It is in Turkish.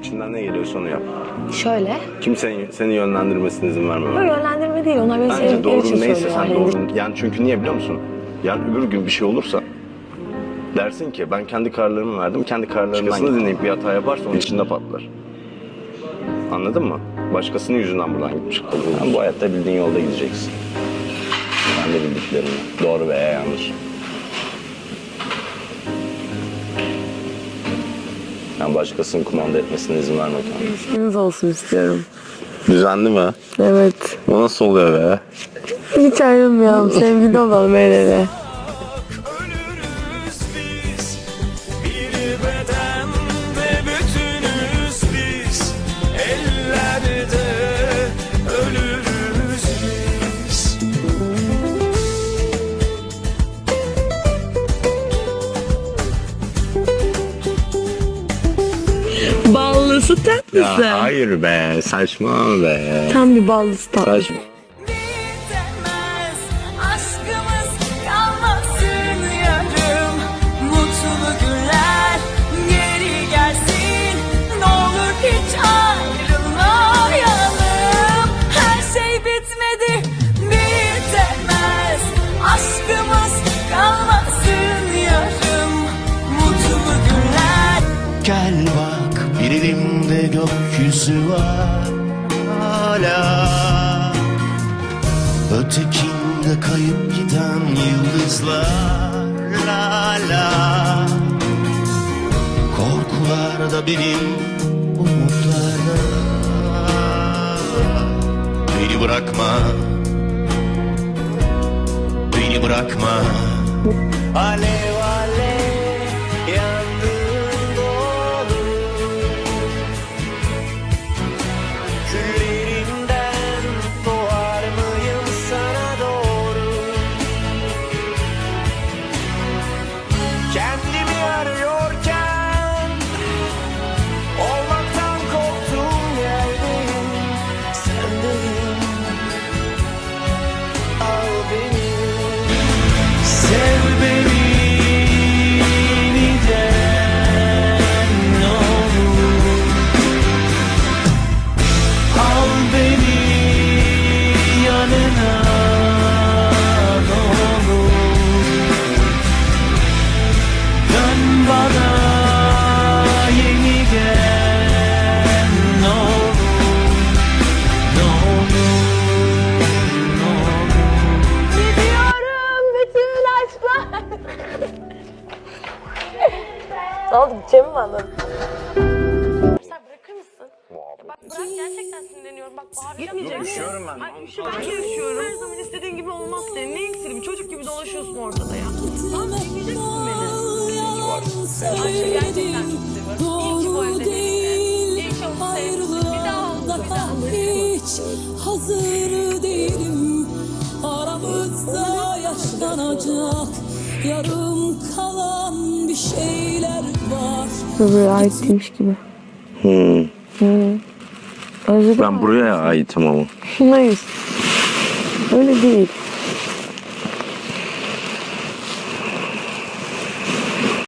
İçinden ne geliyorsa onu yap. Şöyle. Kimsenin seni yönlendirmesine izin verme. Böyle yönlendirme değil. Onlar beni Bence sevdikleri doğru neyse sen Yani doğru. Yani çünkü niye biliyor musun? Yani öbür gün bir şey olursa dersin ki ben kendi kararlarımı verdim. Kendi kararlarımdan dinleyip bir hata yaparsa onun içinde patlar. Anladın mı? Başkasının yüzünden buradan gitmiş kalır. Sen bu hayatta bildiğin yolda gideceksin. Ben de bildiklerimle. Doğru veya yanlış. Ben başkasının kumanda etmesine izin verme kendine. İlişkiniz olsun istiyorum. Düzenli mi? Evet. O nasıl oluyor be? Hiç ayrılmayalım. Sevgili olalım el ele. Ballısı tatlısı. hayır be saçma be. Tam bir ballısı tatlısı. Saçma. Bitmez aşkımız kalmasın yarım Mutlu günler geri gelsin Ne olur hiç ayrılmayalım Her şey bitmedi bitemez Aşkımız kalmasın yarım Mutlu günler Gel bak bir elimde gökyüzü var hala. Ötekinde kayıp giden yıldızlar la la Korkular da benim umutlar da Beni bırakma. Beni bırakma. Alev ne oldu? Gideceğimi mi anladın? Sen bırakır mısın? Bak bırak gerçekten sinirleniyorum. Bak bağıracağım. Gitmeyeceğim. üşüyorum ben. Ay üşüyorum. Ben de üşüyorum. Her zaman istediğin gibi olmaz senin. Ne iksirim? Çocuk gibi dolaşıyorsun ortada ya. Lan dinleyeceksin beni. Ayşe gerçekten çok seviyorum. İyi ki bu evde değilim. İyi ki onu sevmişim. Bir daha olsun. Bir daha olsun. hiç hazır değilim Aramızda yaşanacak yarım kalan bir şeyler var Buraya ait değilmiş gibi. Hmm. Özledim Ben buraya aitim ama. Hayır. Öyle değil.